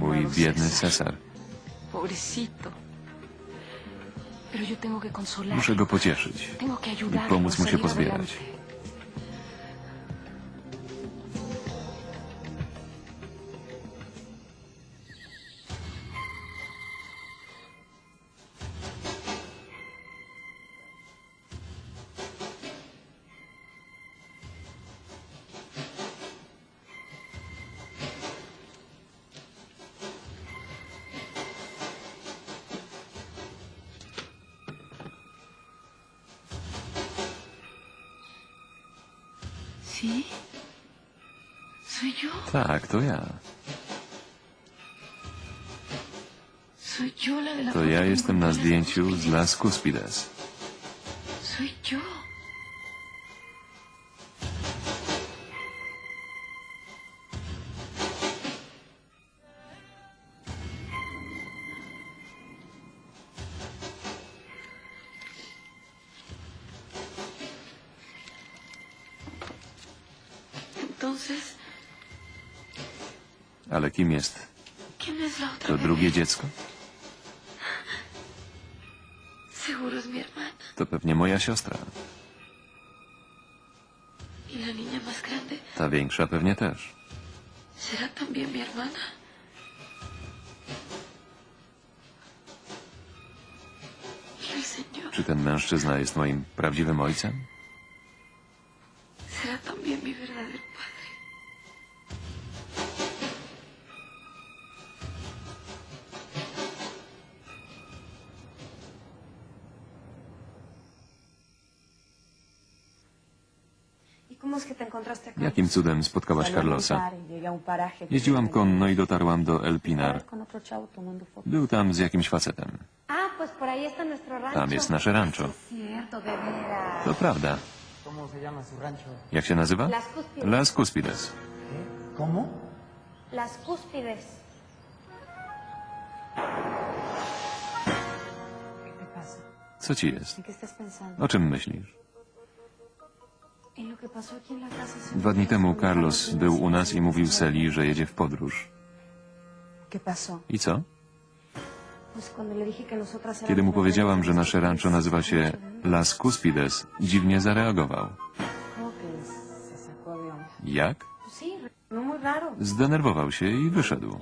Mój biedny cesar. Pobrecito. Pero yo tengo que consolarlo. Muszę go pocieszyć. Tengo que i pomóc mu się pozbierać. ¿Sí? ¿Soy yo? Tak, to ja. Soy yo la de la To ja jestem na zdjęciu las z Las Cuspides. Soy yo. Entonces, Ale kim jest ¿quién es la otra to bebé? drugie dziecko? Seguro es mi hermana. To pewnie moja siostra. ¿Y la niña más grande Ta większa pewnie też. será también mi hermana? ¿Y el señor Czy ten mężczyzna jest moim prawdziwym ojcem? Jakim cudem spotkałaś Carlosa? Jeździłam konno i dotarłam do El Pinar. Był tam z jakimś facetem. Tam jest nasze rancho. To prawda. Jak się nazywa? Las Cuspides. Las cúspides. ¿Qué te pasa? Co ci jest? O czym myślisz? Dwa dni temu Carlos był u nas i mówił la Seli, że jedzie w podróż. I co? Kiedy mu powiedziałam, że nasze rancho nazywa się Las Cuspides, dziwnie zareagował. Jak? No. Zdenerwował się i wyszedł.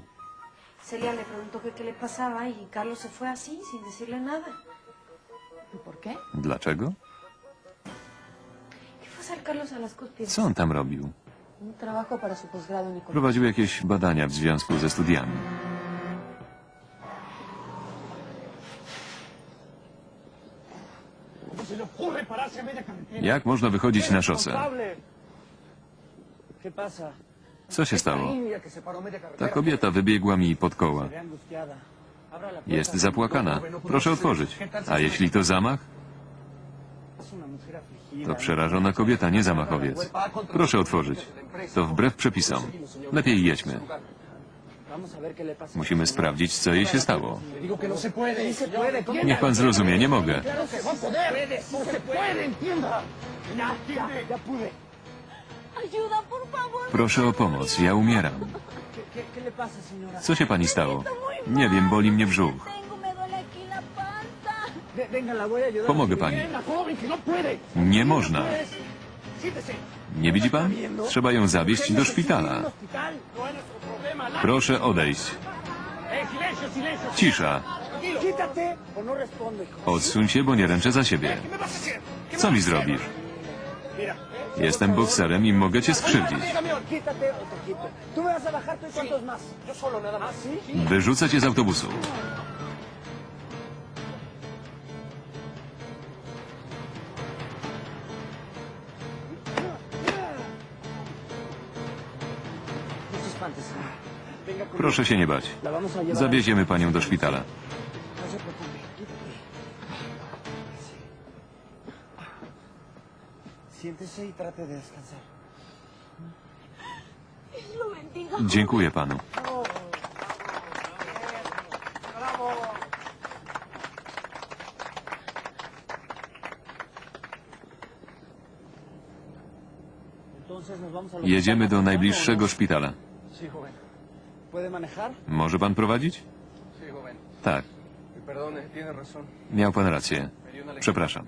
Celia le preguntó que qué le pasaba y Carlos se fue así, sin decirle nada. ¿Y por qué? Dlaczego? ¿Qué fue hacer Carlos? Co on tam robił? Un trabajo para su posgrado en economía. Prowadził jakieś badania w związku ze studiami. Jak można wychodzić na szosę? Co się stało? Ta kobieta wybiegła mi pod koła. Jest zapłakana. Proszę otworzyć. ¿qué tal si A jeśli to zamach? To przerażona kobieta, nie zamachowiec. Proszę otworzyć. To wbrew przepisom. Lepiej jedźmy. Musimy sprawdzić, co jej się stało. Niech pan zrozumie, nie mogę. Proszę o pomoc, ja umieram. Co się pani stało? Nie wiem, boli mnie brzuch. Pomogę pani. No. Nie można. Nie widzi pan? Trzeba ją zawieźć do szpitala. No Proszę odejść. Eh. Cisza. No. Odsuń się, bo nie ręczę za siebie. ¿Qué me vas a hacer? ¿Qué me Co mi zrobisz? Mira. Jestem bokserem i mogę cię skrzywdzić. Camión, quítate o te Proszę się nie bać. Zawieziemy panią do szpitala. Dziękuję panu. Jedziemy do najbliższego szpitala. Może pan prowadzić? Tak, razón. miał pan rację. Przepraszam.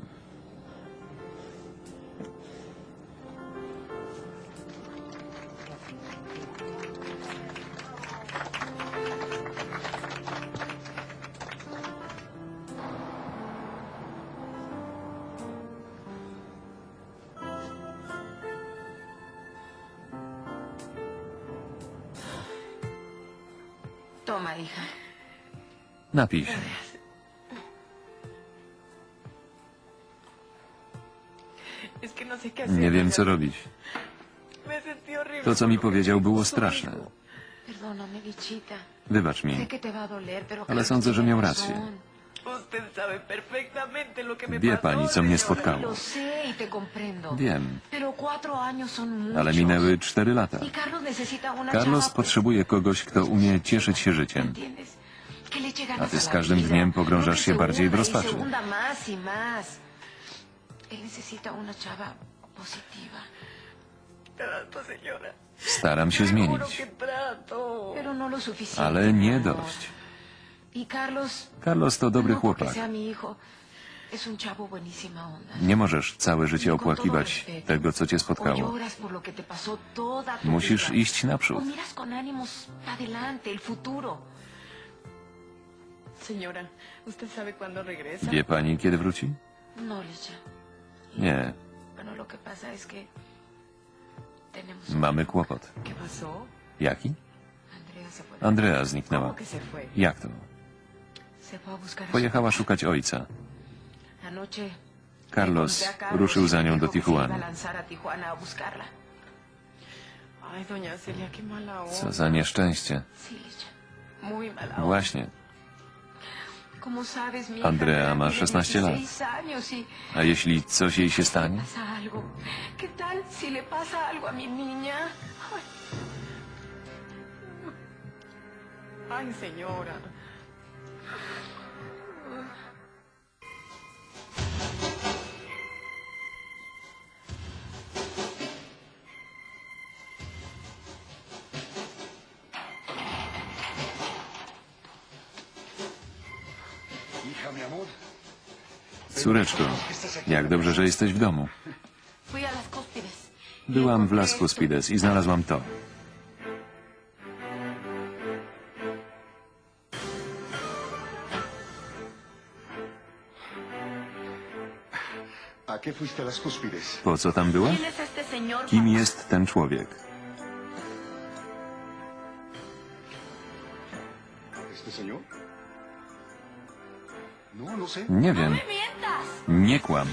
Toma, hija. Napij się. No. Nie wiem, co robić. To, co mi powiedział, było straszne. Wybacz mi. Ale sądzę, że miał rację. Wie pani, co mnie spotkało. Y. Wiem, ale minęły cztery lata. Y Carlos potrzebuje kogoś, kto umie cieszyć się życiem. A ty z każdym dniem pogrążasz się bardziej w y rozpaczy. Staram się zmienić, no ale nie dość. Y Carlos, Carlos to dobry no chłopak. Nie możesz całe życie opłakiwać tego, co cię spotkało. Musisz iść naprzód. Wie pani, kiedy wróci? No. Nie, mamy kłopot. Jaki? Andrea zniknęła. Jak to? Pojechała szukać ojca. Carlos ruszył za nią do Tijuany. Tijuana. Ay. Co za nieszczęście. Właśnie. Andrea ma tiene 16 lat. 16 años y A jeśli coś jej się stanie? pasa algo. Córeczko, jak dobrze, że jesteś w domu. Fui a las cúspides. Byłam w Las Cuspides i znalazłam to. Po co tam była? Kim jest ten człowiek? ¿Este señor? Nie wiem. Nie kłam.